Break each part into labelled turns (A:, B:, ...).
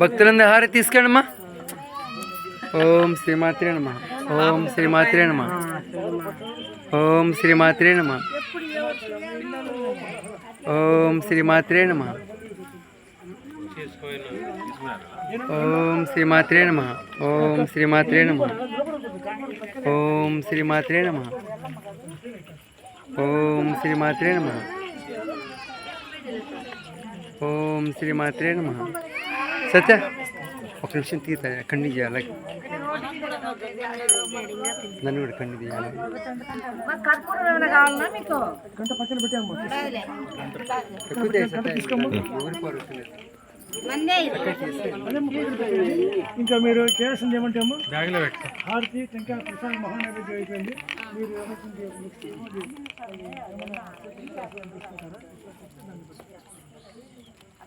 A: భక్తులందరూ హారతి తీసుకెళ్ళమ్మా. ఓం శ్రీమాత్రే నమ. ఓం శ్రీమాత్రే నమ. ఓం శ్రీమాత్రే నమ. ఓం శ్రీమాత్రే నమ. ఓం శ్రీమాత్రే నమ. ఓం శ్రీమాత్రే నమ. ఓం శ్రీమాత్రే నమ. ఓం శ్రీమాత్రే నమ. ఓం శ్రీ మాత్రే నమ సత్య ఒక నిమిషం తీత ఖండి చేయాలి నన్ను కూడా కండి తీయాలి గంట పక్కన పెట్టాము
B: ఇంకా మీరు చేయాల్సింది ఏమంటే బ్యాగ్లో పెట్టాం హారతి టెంకాయ ప్రసాద్ మహానగర్ అయిపోయింది మీరు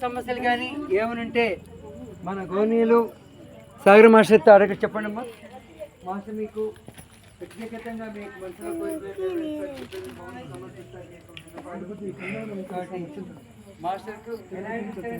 A: సమస్యలు కానీ ఏమనుంటే మన గోనీలు సాగర్ మాస్టర్తో అడగ చెప్పండి అమ్మా. మాస్టర్ మీకు వ్యక్తిగతంగా మీకు మనసులో మాస్టర్కు వినాయకుడి